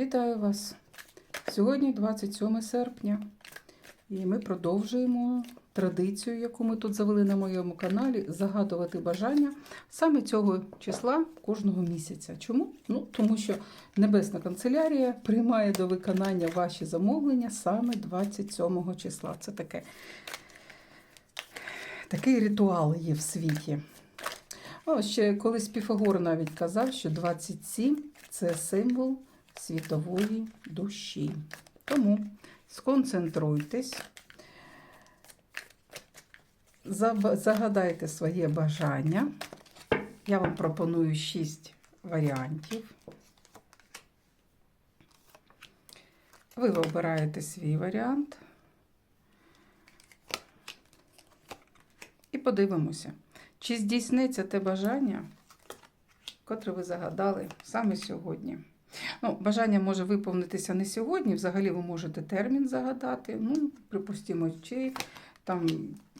Вітаю вас! Сьогодні 27 серпня, і ми продовжуємо традицію, яку ми тут завели на моєму каналі, загадувати бажання саме цього числа кожного місяця. Чому? Ну, тому що Небесна канцелярія приймає до виконання ваші замовлення саме 27 числа. Це таке, такий ритуал є в світі. О, ще колись Піфагор навіть казав, що 27 це символ світової душі. Тому сконцентруйтесь, загадайте своє бажання. Я вам пропоную 6 варіантів. Ви обираєте свій варіант. І подивимося, чи здійсниться те бажання, котре ви загадали саме сьогодні. Ну, бажання може виповнитися не сьогодні, взагалі ви можете термін загадати. Ну, припустимо, чи там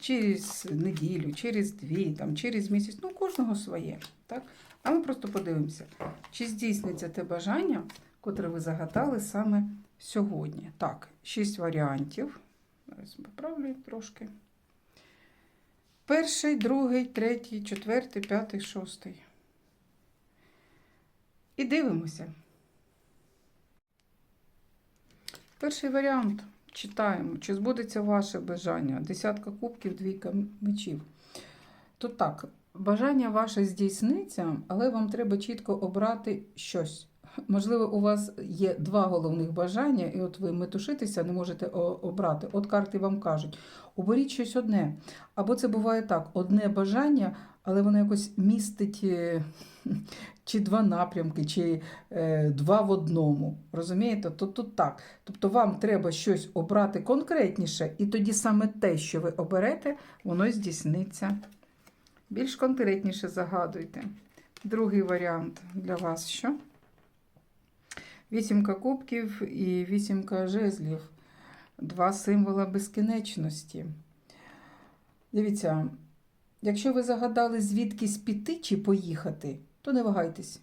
через неділю, через дві, там, через місяць. Ну, кожного своє. Так? А ми просто подивимося, чи здійсниться те бажання, котре ви загадали саме сьогодні. Так, шість варіантів. Зараз поправлю трошки. Перший, другий, третій, четвертий, п'ятий, шостий. І дивимося. Перший варіант. Читаємо, чи збудеться ваше бажання. Десятка кубків, двійка мечів. То так, бажання ваше здійсниться, але вам треба чітко обрати щось. Можливо, у вас є два головних бажання, і от ви метушитеся, не можете обрати. От карти вам кажуть, оберіть щось одне. Або це буває так: одне бажання, але воно якось містить е, чи два напрямки, чи е, два в одному. Розумієте? То тут так. Тобто вам треба щось обрати конкретніше, і тоді саме те, що ви оберете, воно здійсниться. Більш конкретніше загадуйте. Другий варіант для вас що? Вісімка кубків і вісімка жезлів. Два символа безкінечності. Дивіться, якщо ви загадали звідкись піти чи поїхати, то не вагайтесь.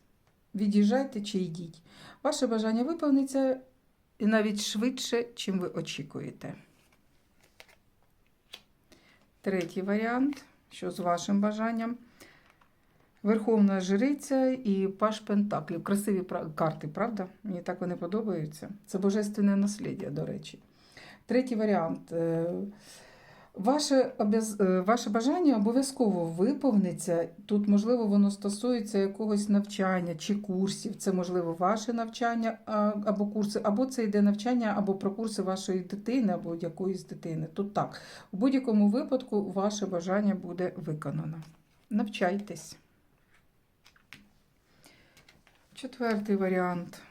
Від'їжджайте чи йдіть. Ваше бажання виповниться і навіть швидше, чим ви очікуєте. Третій варіант, що з вашим бажанням. Верховна жриця і паш Пентаклів. Красиві карти, правда? Мені так вони подобаються. Це божественне наслідя, до речі. Третій варіант. Е, Ваше, е, ваше бажання обов'язково виповниться. Тут, можливо, воно стосується якогось навчання чи курсів. Це, можливо, ваше навчання або курси, або це йде навчання, або про курси вашої дитини, або якоїсь дитини. Тут так. У будь-якому випадку ваше бажання буде виконано. Навчайтесь. Четвертий варіант.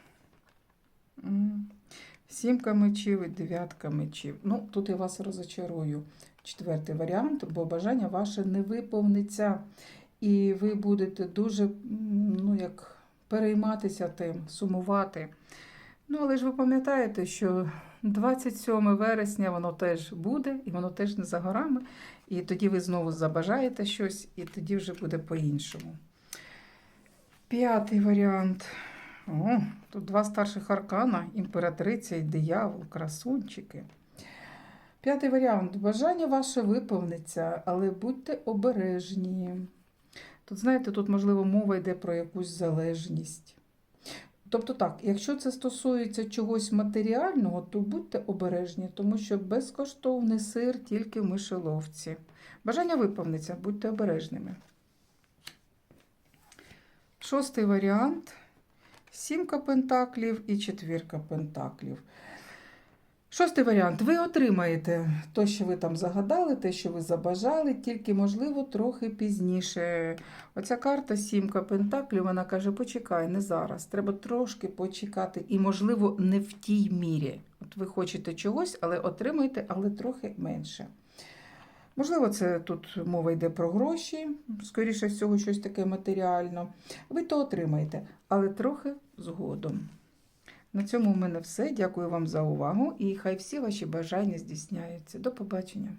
Сімка мечів і дев'ятка мечів. Ну, тут я вас розочарую. Четвертий варіант, бо бажання ваше не виповниться. І ви будете дуже ну, як, перейматися тим, сумувати. Ну, але ж ви пам'ятаєте, що 27 вересня воно теж буде, і воно теж не за горами. І тоді ви знову забажаєте щось, і тоді вже буде по-іншому. П'ятий варіант. О, тут два старших аркана, імператриця і диявол, красунчики. П'ятий варіант. Бажання ваше виповниться, але будьте обережні. Тут, знаєте, тут, можливо, мова йде про якусь залежність. Тобто так, якщо це стосується чогось матеріального, то будьте обережні, тому що безкоштовний сир тільки в мишеловці. Бажання виповниться, будьте обережними. Шостий варіант. Сімка пентаклів і четвірка пентаклів. Шостий варіант. Ви отримаєте те, що ви там загадали, те, що ви забажали, тільки, можливо, трохи пізніше. Оця карта Сімка Пентаклів, вона каже: почекай, не зараз. Треба трошки почекати. І, можливо, не в тій мірі. От ви хочете чогось, але отримаєте, але трохи менше. Можливо, це тут мова йде про гроші, скоріше всього, щось таке матеріально. Ви то отримаєте, але трохи згодом. На цьому в мене все. Дякую вам за увагу і хай всі ваші бажання здійсняються. До побачення!